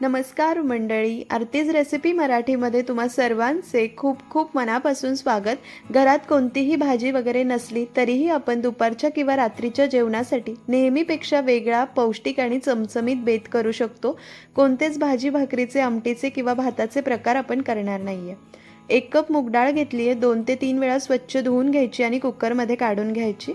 नमस्कार मंडळी आरतीज रेसिपी मराठीमध्ये तुम्हा सर्वांचे खूप खूप मनापासून स्वागत. घरात कोणतीही भाजी वगैरे नसली तरीही आपण दुपारच्या किंवा रात्रीच्या जेवणासाठी नेहमीपेक्षा वेगळा पौष्टिक आणि चमचमीत बेत करू शकतो. कोणतेच भाजी भाकरीचे आमटीचे किंवा भाताचे प्रकार आपण करणार नाही आहे एक कप मूग डाळ घेतली आहे. दोन ते तीन वेळा स्वच्छ धुवून घ्यायची आणि कुकरमध्ये काढून घ्यायची.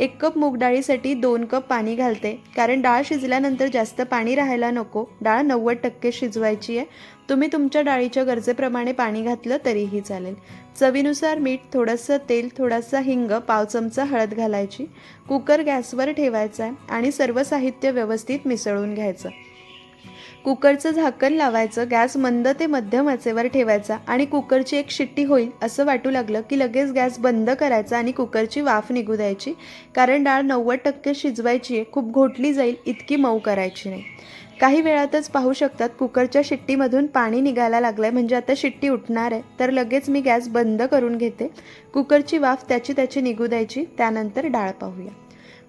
एक कप मूग डाळीसाठी दोन कप पाणी घालते. कारण डाळ शिजल्यानंतर जास्त पाणी राहायला नको. डाळ नव्वद टक्के शिजवायची आहे. तुम्ही तुमच्या डाळीच्या गरजेप्रमाणे पाणी घातलं तरीही चालेल. चवीनुसार मीठ थोडंसं तेल थोडासा हिंग पाव चमचा हळद घालायची. कुकर गॅसवर ठेवायचा आहे आणि सर्व साहित्य व्यवस्थित मिसळून घ्यायचं. कुकरचं झाकण लावायचं गॅस मंद ते मध्यम आचेवर ठेवायचा आणि कुकरची एक शिट्टी होईल असं वाटू लागलं की लगेच गॅस बंद करायचा आणि कुकरची वाफ निघू द्यायची. कारण डाळ नव्वद टक्के शिजवायची आहे खूप घोटली जाईल इतकी मऊ करायची नाही. काही वेळातच पाहू शकतात कुकरच्या शिट्टीमधून पाणी निघायला लागलं आहे म्हणजे आता शिट्टी उठणार आहे तर लगेच मी गॅस बंद करून घेते. कुकरची वाफ त्याची त्याची निघू द्यायची त्यानंतर डाळ पाहूया.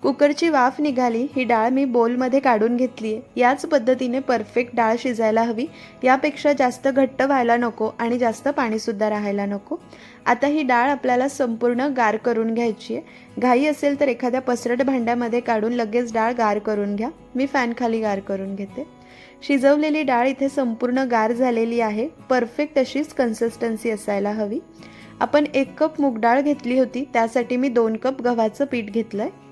कुकरची वाफ निघाली ही डाळ मी बोलमध्ये काढून घेतली आहे. याच पद्धतीने परफेक्ट डाळ शिजायला हवी. यापेक्षा जास्त घट्ट व्हायला नको आणि जास्त पाणीसुद्धा राहायला नको. आता ही डाळ आपल्याला संपूर्ण गार करून घ्यायची आहे. घाई असेल तर एखाद्या पसरट भांड्यामध्ये काढून लगेच डाळ गार करून घ्या. मी फॅनखाली गार करून घेते. शिजवलेली डाळ इथे संपूर्ण गार झालेली आहे. परफेक्ट अशीच कन्सिस्टन्सी असायला हवी. आपण एक कप मूग डाळ घेतली होती. त्यासाठी मी दोन कप गव्हाचं पीठ घेतलं आहे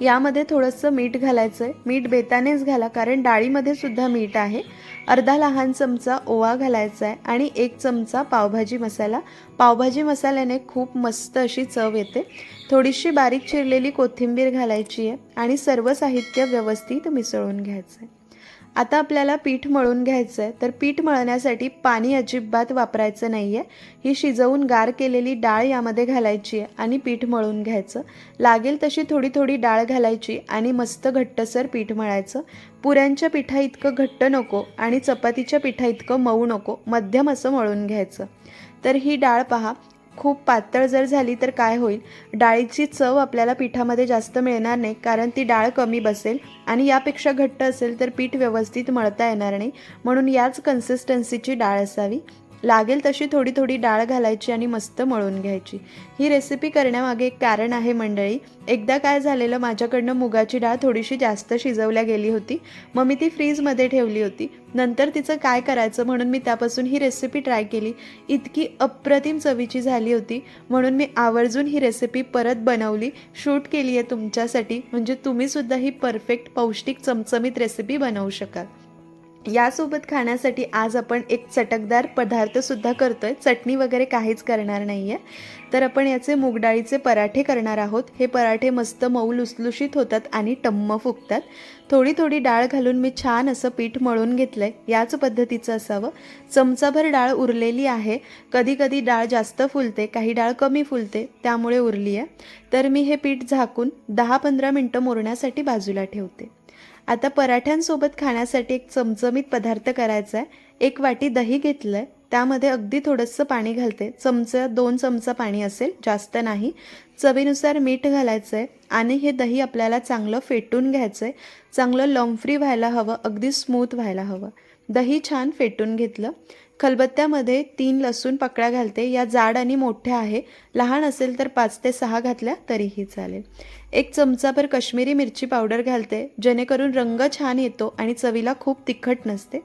यामध्ये थोडंसं मीठ घालायचं आहे मीठ बेतानेच घाला कारण डाळीमध्ये सुद्धा मीठ आहे. अर्धा लहान चमचा ओवा घालायचा आहे आणि एक चमचा पावभाजी मसाला. पावभाजी मसाल्याने खूप मस्त अशी चव येते. थोडीशी बारीक चिरलेली कोथिंबीर घालायची आहे आणि सर्व साहित्य व्यवस्थित मिसळून घ्यायचं आहे आता आपल्याला पीठ मळून घ्यायचं आहे तर पीठ मळण्यासाठी पाणी अजिबात वापरायचं नाही आहे ही शिजवून गार केलेली डाळ यामध्ये घालायची आहे आणि पीठ मळून घ्यायचं. लागेल तशी थोडी थोडी डाळ घालायची आणि मस्त घट्टसर पीठ मळायचं. पुऱ्यांच्या पिठा इतकं घट्ट नको आणि चपातीच्या पिठा इतकं मऊ नको. मध्यम असं मळून घ्यायचं. तर ही डाळ पहा. खूप पातळ जर झाली तर काय होईल? डाळीची चव आपल्याला पिठामध्ये जास्त मिळणार नाही कारण ती डाळ कमी बसेल आणि यापेक्षा घट्ट असेल तर पीठ व्यवस्थित मळता येणार नाही. म्हणून याच कन्सिस्टन्सीची डाळ असावी. लागेल तशी थोडी थोडी डाळ घालायची आणि मस्त मळून घ्यायची. ही रेसिपी करण्यामागे एक कारण आहे मंडळी. एकदा काय झालेलं माझ्याकडनं मुगाची डाळ थोडीशी जास्त शिजवल्या गेली होती. मग मी ती फ्रीजमध्ये ठेवली होती. नंतर तिचं काय करायचं म्हणून मी त्यापासून ही रेसिपी ट्राय केली. इतकी अप्रतिम चवीची झाली होती. म्हणून मी आवर्जून ही रेसिपी परत बनवली. शूट केली आहे तुमच्यासाठी. म्हणजे तुम्हीसुद्धा ही परफेक्ट पौष्टिक चमचमीत रेसिपी बनवू शकाल. यासोबत खाण्यासाठी आज आपण एक चटकदार पदार्थसुद्धा करतो आहे चटणी वगैरे काहीच करणार नाही आहे तर आपण याचे मूगडाळीचे पराठे करणार आहोत. हे पराठे मस्त मऊ लुसलुशीत होतात आणि टम्म फुगतात. थोडी थोडी डाळ घालून मी छान असं पीठ मळून घेतलं आहे याच पद्धतीचं असावं. चमचाभर डाळ उरलेली आहे. कधी कधी डाळ जास्त फुलते काही डाळ कमी फुलते त्यामुळे उरली आहे तर मी हे पीठ झाकून दहा पंधरा मिनटं मुरण्यासाठी बाजूला ठेवते. आता पराठ्यांसोबत खाण्यासाठी एक चमचमीत पदार्थ करायचा आहे एक वाटी दही घेतलं आहे त्यामध्ये अगदी थोडंसं पाणी घालते. चमचा दोन चमचा पाणी असेल जास्त नाही. चवीनुसार मीठ घालायचं आहे आणि हे दही आपल्याला चांगलं फेटून घ्यायचं आहे चांगलं लॉंग व्हायला हवं अगदी स्मूथ व्हायला हवं. दही छान फेटून घेतलं. खलबत्त्यामध्ये तीन लसूण पकड्या घालते. या जाड आणि मोठ्या आहे. लहान असेल तर पाच ते सहा घातल्या तरीही चालेल. एक चमचाभर कश्मीरी मिरची पावडर घालते. जेणेकरून रंग छान येतो आणि चवीला खूप तिखट नसते.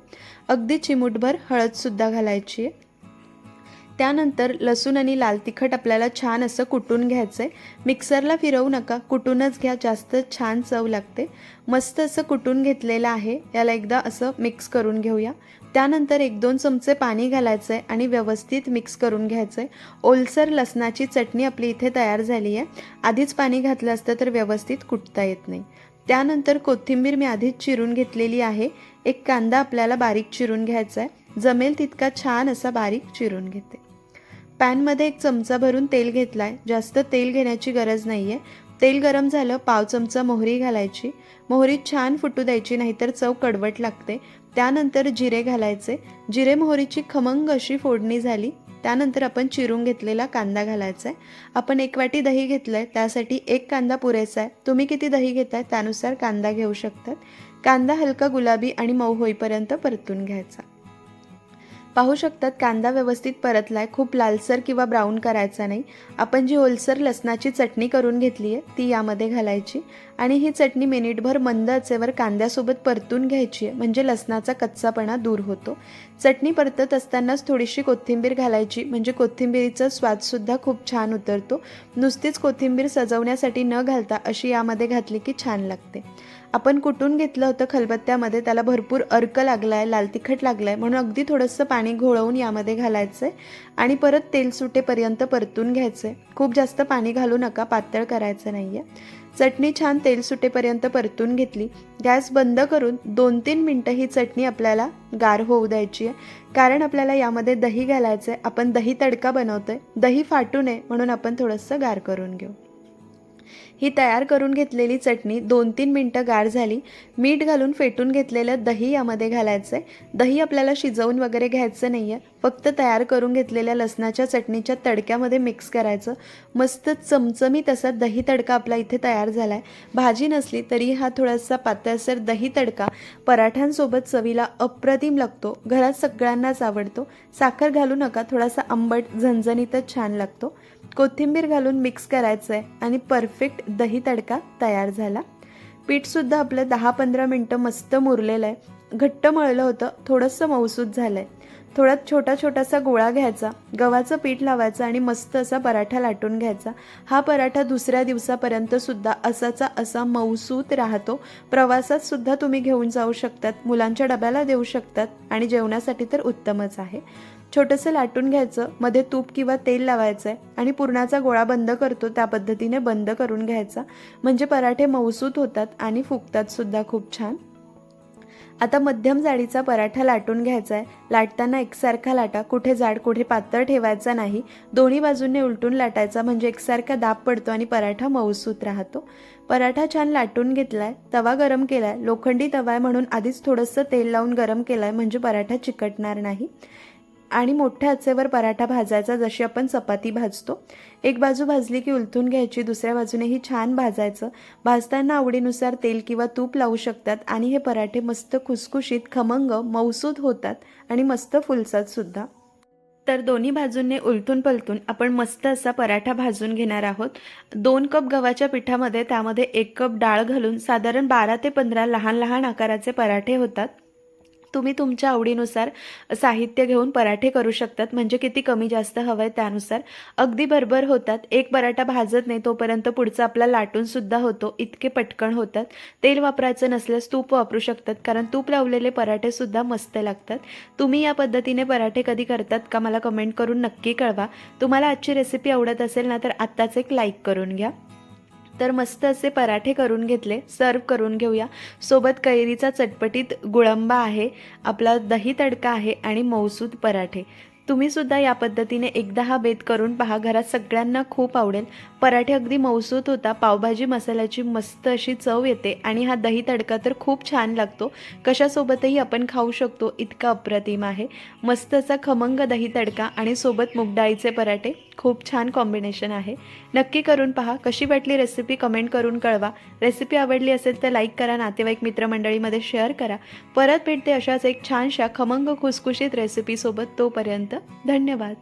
अगदी चिमूटभर हळदसुद्धा घालायची आहे. त्यानंतर लसूण आणि लाल तिखट आपल्याला छान असं कुटून घ्यायचं आहे मिक्सरला फिरवू नका कुटूनच घ्या जास्त छान चव लागते. मस्त असं कुटून घेतलेलं आहे याला एकदा असं मिक्स करून घेऊया. त्यानंतर एक दोन चमचे पाणी घालायचं आहे आणि व्यवस्थित मिक्स करून घ्यायचं आहे ओलसर लसणाची चटणी आपली इथे तयार झाली आहे. आधीच पाणी घातलं असतं तर व्यवस्थित कुटता येत नाही. त्यानंतर कोथिंबीर मी आधीच चिरून घेतलेली आहे. एक कांदा आपल्याला बारीक चिरून घ्यायचा आहे जमेल तितका छान असा बारीक चिरून घेते. पॅनमध्ये एक चमचा भरून तेल घेतला आहे जास्त तेल घेण्याची गरज नाही आहे तेल गरम झालं पाव चमचा मोहरी घालायची. मोहरी छान फुटू द्यायची नाहीतर चव कडवट लागते. त्यानंतर जिरे घालायचे. जिरे मोहरीची खमंग अशी फोडणी झाली. त्यानंतर आपण चिरून घेतलेला कांदा घालायचा आहे आपण एक वाटी दही घेतलं आहे त्यासाठी एक कांदा पुरेसा आहे तुम्ही किती दही घेताय त्यानुसार कांदा घेऊ शकतात. कांदा हलका गुलाबी आणि मऊ होईपर्यंत परतून घ्यायचा. पाहू शकतात कांदा व्यवस्थित परतलाय खूप लालसर किंवा ब्राऊन करायचा नाही. आपण जी ओलसर लसणाची चटणी करून घेतली आहे ती यामध्ये घालायची. आणि ही चटणी मिनिटभर मंद असेवर कांद्यासोबत परतून घ्यायची आहे म्हणजे लसणाचा कच्चापणा दूर होतो. चटणी परतत असतानाच थोडीशी कोथिंबीर घालायची म्हणजे कोथिंबीरीचा स्वादसुद्धा खूप छान उतरतो. नुसतीच कोथिंबीर सजवण्यासाठी न घालता अशी यामध्ये घातली की छान लागते. आपण कुटून घेतलं होतं खलबत्त्यामध्ये? त्याला भरपूर अर्क लागला आहे लाल तिखट लागला आहे म्हणून अगदी थोडंसं पाणी घोळवून यामध्ये घालायचं आहे आणि परत तेल सुटेपर्यंत परतून घ्यायचं आहे खूप जास्त पाणी घालू नका पातळ करायचं नाही आहे चटणी छान तेल सुटेपर्यंत परतून घेतली. गॅस बंद करून दोन तीन मिनटं ही चटणी आपल्याला गार होऊ द्यायची आहे. कारण आपल्याला यामध्ये दही घालायचं आहे आपण दही तडका बनवतोय. दही फाटू नये म्हणून आपण थोडंसं गार करून घेऊ. ही तयार करून घेतलेली चटणी दोन तीन मिनटं गार झाली. मीठ घालून फेटून घेतलेलं दही यामध्ये घालायचं आहे दही आपल्याला शिजवून वगैरे घ्यायचं नाही आहे फक्त तयार करून घेतलेल्या लसणाच्या चटणीच्या तडक्यामध्ये मिक्स करायचं. मस्त चमचमीत असा दही तडका आपला इथे तयार झाला आहे भाजी नसली तरी हा थोडासा पातळसर दही तडका पराठ्यांसोबत चवीला अप्रतिम लागतो. घरात सगळ्यांनाच आवडतो. साखर घालू नका थोडासा आंबट झणझणीतच छान लागतो. कोथिंबीर घालून मिक्स करायचं आहे आणि परफेक्ट दही तडका तयार झाला. पीठसुद्धा आपलं दहा पंधरा मिनटं मस्त मुरलेलं आहे घट्ट मळलं होतं थोडंसं मऊसूत झालं आहे थोडा छोटा छोटासा गोळा घ्यायचा गव्हाचं पीठ लावायचं आणि मस्त असा पराठा लाटून घ्यायचा. हा पराठा दुसऱ्या दिवसापर्यंत सुद्धा असाचा असा मऊसूत राहतो. प्रवासात सुद्धा तुम्ही घेऊन जाऊ शकतात मुलांच्या डब्याला देऊ शकतात आणि जेवणासाठी तर उत्तमच आहे. छोटंसं लाटून घ्यायचं मध्ये तूप किंवा तेल लावायचं आहे आणि पुरणाचा गोळा बंद करतो त्या पद्धतीने बंद करून घ्यायचा. म्हणजे पराठे मऊसूत होतात आणि फुगतात सुद्धा खूप छान. आता मध्यम जाडीचा पराठा लाटून घ्यायचा आहे लाटताना एकसारखा लाटा कुठे जाड कुठे पातळ ठेवायचा नाही. दोन्ही बाजूंनी उलटून लाटायचा म्हणजे एकसारखा दाब पडतो आणि पराठा मऊसूत राहतो. पराठा छान लाटून घेतलाय तवा गरम केलाय लोखंडी तवा आहे म्हणून आधीच थोडंसं तेल लावून गरम केलाय म्हणजे पराठा चिकटणार नाही. आणि मोठ्या आचेवर पराठा भाजायचा जशी आपण चपाती भाजतो. एक बाजू भाजली की उलथून घ्यायची दुसऱ्या बाजूनेही छान भाजायचं. भाजताना आवडीनुसार तेल किंवा तूप लावू शकतात आणि हे पराठे मस्त खुसखुशीत खमंग मऊसूद होतात आणि मस्त फुलसात सुद्धा. तर दोन्ही बाजूंनी उलटून पलटून आपण मस्त असा पराठा भाजून घेणार आहोत. दोन कप गव्हाच्या पिठामध्ये त्यामध्ये एक कप डाळ घालून साधारण बारा ते पंधरा लहान लहान आकाराचे पराठे होतात. तुम्ही तुमच्या आवडीनुसार साहित्य घेऊन पराठे करू शकतात. म्हणजे किती कमी जास्त हवं आहे त्यानुसार. अगदी भरभर होतात. एक पराठा भाजत नाही तोपर्यंत पुढचा आपला लाटूनसुद्धा होतो. इतके पटकन होतात. तेल वापरायचं नसल्यास तूप वापरू शकतात. कारण तूप लावलेले पराठेसुद्धा मस्त लागतात. तुम्ही या पद्धतीने पराठे कधी करतात का मला कमेंट करून नक्की कळवा. तुम्हाला आजची रेसिपी आवडत असेल ना तर आत्ताच एक लाईक करून घ्या. तर मस्त असे पराठे करून घेतले. सर्व करून घेऊया. सोबत कैरीचा चटपटीत गुळंबा आहे. आपला दही तडका आहे आणि मौसूद पराठे. तुम्ही सुद्धा या पद्धतीने एकदा हा बेत करून पहा. घरात सगळ्यांना खूप आवडेल. पराठे अगदी मौसूत होता. पावभाजी मसाल्याची मस्त अशी चव येते आणि हा दही तडका तर खूप छान लागतो. कशासोबतही आपण खाऊ शकतो. इतका अप्रतिम आहे. मस्त असा खमंग दही तडका आणि सोबत मुगडाळीचे पराठे. खूप छान कॉम्बिनेशन आहे. नक्की करून पहा. कशी वाटली रेसिपी कमेंट करून कळवा. रेसिपी आवडली असेल तर लाईक करा नातेवाईक मित्रमंडळीमध्ये शेअर करा. परत भेटते अशाच एक छानशा खमंग खुसखुशीत रेसिपीसोबत तोपर्यंत धन्यवाद.